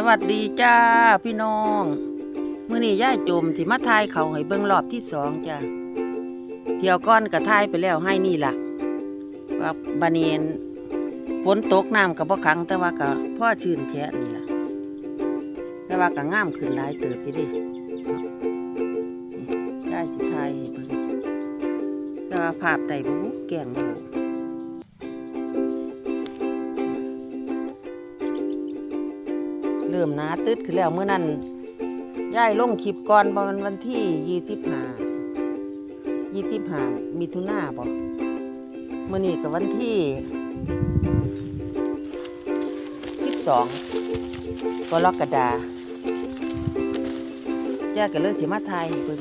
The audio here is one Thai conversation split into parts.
สวัสดีจ้าพี่น้องมื้อนี้ย่าจมสิมาทายเขาให้เบิ่งรอบที่สองจ้าเที่ยวก้อนก็ทายไปแล้วให้นี่ล่ะ ว่าบาเนียนฝนตกน้ำกับบ่อขัง แต่ว่าก็พ่อชื่นแท้นี่ล่ะ แต่ว่าก็งามขึ้นหลายเติบอยู่เดิย่าสิทายให้เบิ่งแต่ว่าภาพใดบ่รู้แกล้งบ่รู้ เริ่มหนาตึดขึ้นแล้วเมื่อนั้นย้ายลงคลิปก่อนประมาณวันที่ยี่สิบห้ายี่สิบห้ามิถุนาบ่เมื่อนี้กับวันที่สิบสองกรกฎาย่ายก็เลยสิมาไทยเพิ่ง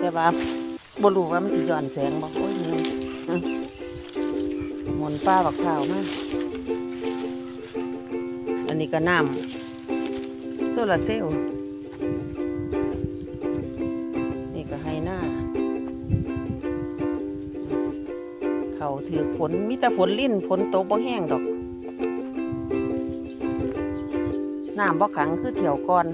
แต่ว่าบรูว่ามันสิย้อนแสงบ่โอ้ยเหนื่อยอื้อมนป้าบักข้าวมาก นี้ก็น้ำโซลาร์เซลล์นี่ก็ให้หน้า เขาถือฝนมีแต่ฝนลิ่นฝนตกบ่แห้งดอกน้ำบ่ขังคือเถี่ยวก่อน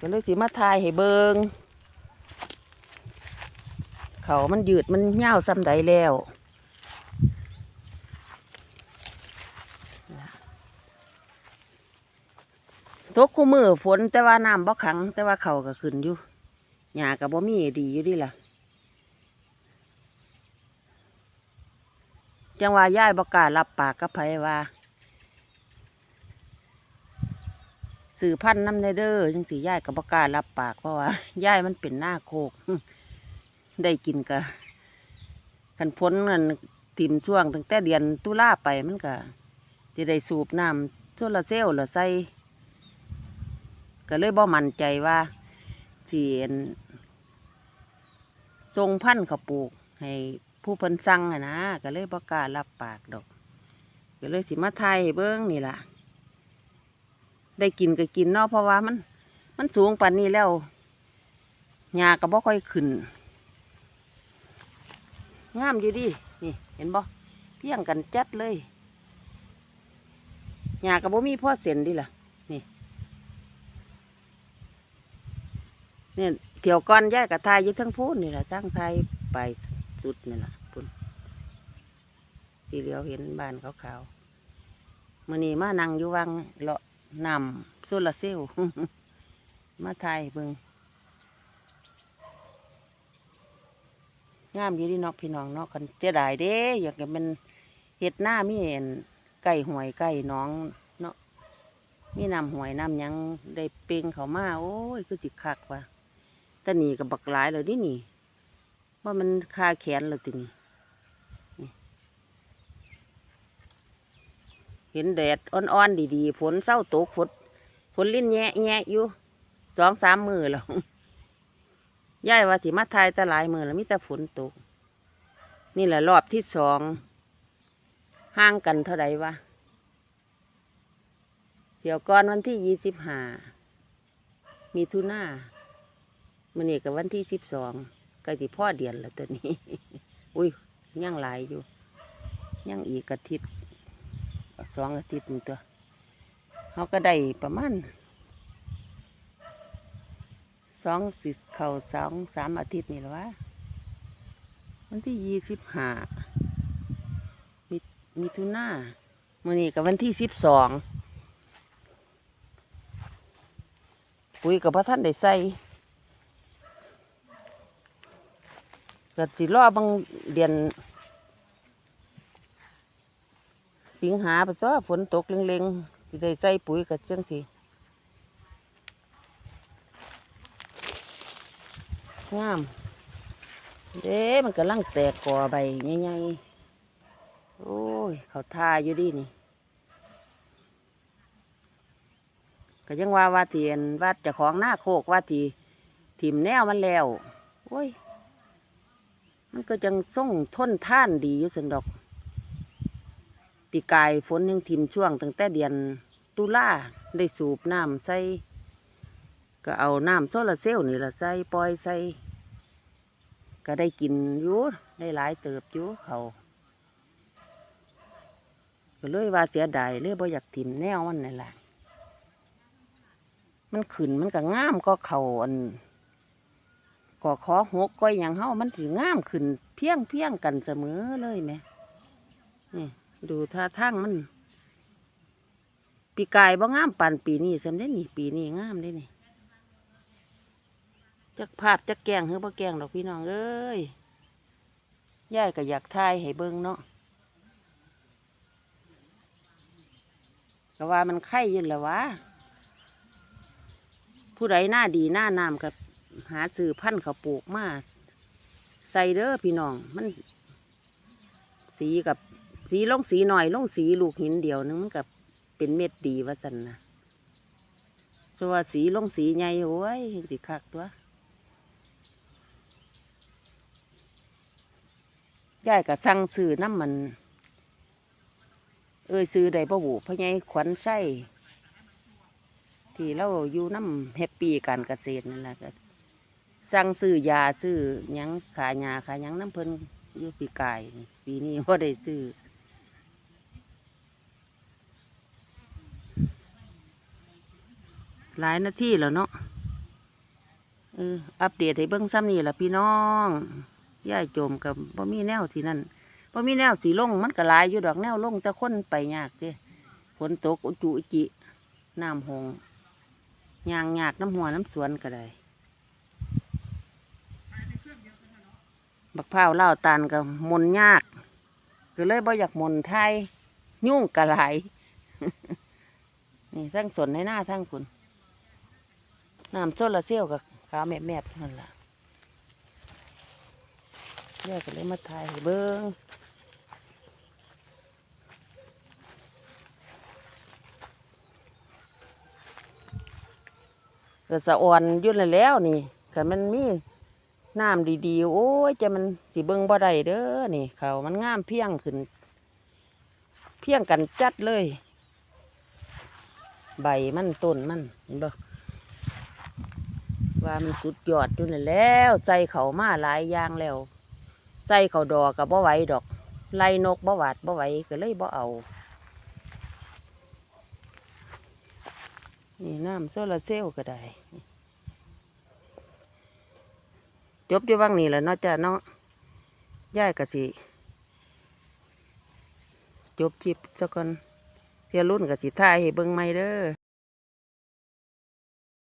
ก็เลยสิมาทายให้เบิงเขามันยืดมันเหี่ยวซ้ำใดแล้ว ตกคู่มือฝนแต่ว่าน้ำบ่ขัง แต่ว่าเขาก็ขึ้นอยู่หญ้าก็บ่มีดีอยู่ดีล่ะ จังว่ายายบ่กล้ารับปากกับไผว่าสื่อพันน้ำในเด้อจังสีย่ายก็บ่กล้ารับปากเพราะว่าย่ายมันเป็นหน้าโคก ได้กินก็คันพ้นเงินติมช่วงตั้งแต่เดือนตุลาไปมันก็จะได้สูบน้ำโซลาเซลล์หรือใส่ ก็เลยบ่มั่นใจว่าสิเอ็นทรงพันธุ์เขาปลูก ให้ผู้เพิ่นสั่งอะนะก็เลยบ่กล้ารับปากดอก ก็เลยสิมาไทยเบิ้งนี่ล่ะ ได้กินก็กินเนาะเพราะว่ามัน มันสูงปานนี้แล้วหญ้าก็บ่ค่อยขึ้นงามอยู่ดินี่เห็นบ่เพียงกันจัดเลยหญ้าก็บ่มีพ่อเส้นดิล่ะ เนี่ยเที่ยวก่อนย่ายกับทายยึดทั้งพูนนี่แหละทั้งไทยไปสุดนี่แหละพุ่นที่เลียวเห็นบ้านขาวๆมื่อนี้มานั่งอยู่วังเลาะนำโซลาเซลล์มาไทยเบิงงามอยู่ดีเนาะพี่น้องนาะกันเจะได้เด้ อยากจะเป็นเห็ดหน้ามีเห็นไก่หวยไก่น้องเนาะมีน้ำหวยน้ำยังได้เป่งเขามาโอ้ยคือจิกคักว่ะ แตะนี่กับบักหลายเลยดินี่ ว่ามันคาแขนเลยตินี่นี่เห็นแดดอ่อนๆดีๆ ฝนเศร้าตกฝนฝนลิ้นแงะแงะอยู่สองสามมือแล้วย่ายว่าสิมาไทยแตะหลายมือแล้วมิแต่ฝนตก นี่แหละรอบที่สองห่างกันเท่าไหร่วะเที่ยวก่อนวันที่ยี่สิบห้ามีทุนา มื่อนี้กับวันที่สิบสองก็สิพ่อเดือนแล้วตัวนี้ อุ้ยยังหลายอยู่ยังอีกอาทิตย์สองอาทิตย์นี่ตัวเขาก็ได้ประมาณสองสิเขาสองสามอาทิตย์นี่หละวะวันที่ยี่สิบห้ามีมีทุนามื่อนี้กับวันที่สิบสองปุ๋ยกับพระท่านได้ใส่ ก็สิรอบางเดือนสิงหาไปจ้าฝนตกเล็งๆสิได้ใส่ปุ๋ยกับเจ้งสิงาม เด้มันกำลังแตกกอใบใหญ่ๆโอ้ย เขาทาอยู่ดินี่ก็ยังว่าว่าเทียนว่าเจะของหน้าโคกว่าทีถิ่มแนวมันแล้ว โอ้ย มันก็จังส่งทนท่านดีอยู่สันดอก ปีกายฝนยังทิมช่วงตั้งแต่เดือนตุลาได้สูบน้ำใส่ ก็เอาน้ำโซลาเซลล์นี่ละใส่ปล่อยใส่ ก็ได้กินอยู่ได้หลายเติบอยู่เขาก็เลยว่าเสียดายเลยบ่อยากถิ่มแนวมันนั่นแหละมันขึ้นมันก็ง่ามก็เขาอัน ก็ขอหกก็อหย่างเฮามันถึงงามขึ้น เพียงเพียงกันเสมอเลยแหม่นี่ดูท่าทางมัน ปีกายบ่งามปานปีนี้สำเด็จนี่ปีนี้งามได้นี่จักภาพจักแกงเฮ้ยบ่แกงดอกพี่น้องเอ้ยยายก็อยากทายให้เบิ่งเนาะก็ว่ามันไข่ยืนแล้ววะผู้ใดหน้าดีหน้านามกับ หาซื้อพันธุ์เขาวปลูกมาใส่เด้อพี่น้อง มัน สีกับสีลงสีหน่อยลงสีลูกหินเดียวนึงมันกับเป็นเม็ดดีว่าสันนะส่วสีลงสีใหญ่โอ้ยสิคักตัวยายก็สั่งซื้อน้ำมัน เอ้ยซื้อได้ประหูพะไงขวัญไส้ที่เราอยู่น้ำแฮปปี้การเกษตรนั่นแหละ สั่งซื้อยาซื้อหยังขายยาขายหยังน้ำเพิ่นอยู่ปีกายนี่ปีนี้ว่ได้ซื้อหลายนาทีแล้วเนาะเอออัปเดตให้เบิ้งซ้ำนี่แหละพี่น้องย่ายโจมกับบ่มีแนวที่นั่นบ่มีแนวสีลงมันก็หลายอยู่ดอกแนวลงแต่คนไปยากเด้ฝนตกอุจุอุจิน้ำหงยางยากน้ำหัวน้ำสวนก็ได้ บักพร้าวเล่าตานกับมนยากก็เลยบ่อยากมนไทยยุ่งกะหลายนี่ทั้งสวนในหน้าทั้งคุณน้ำโซลาเซลล์กับขาวแมบๆนั่นล่ะเรียกกันเลยมาถ่ายเบิ้งก็สะอ่อนยุ่นนแล้วนี่แต่มันมี น้ำดีๆ โอ้ย จะมันสิเบิ้งบ่ได้เด้อนี่เขามันงามเพียงขึ้น เพียงกันจัดเลย ใบมันต้นมันเห็นบ่ว่ามันสุดยอดอยู่นั่นแล้วใส่เขามาหลายอย่างแล้ว ใส่เขาดอกกับบ่ไหวดอก ไล่นกบ่หวาดบ่ไหวก็เลยบ่เอานี่น้ำโซลาเซลล์ก็ได้ จบอยู่ว่างนี่แหละเนาะจ้าเนาะย่ายกะสิจบคลิปเจ้าก่อนเทียรุ่นกะสิท่ายให้เบิ่งไม่เด้อ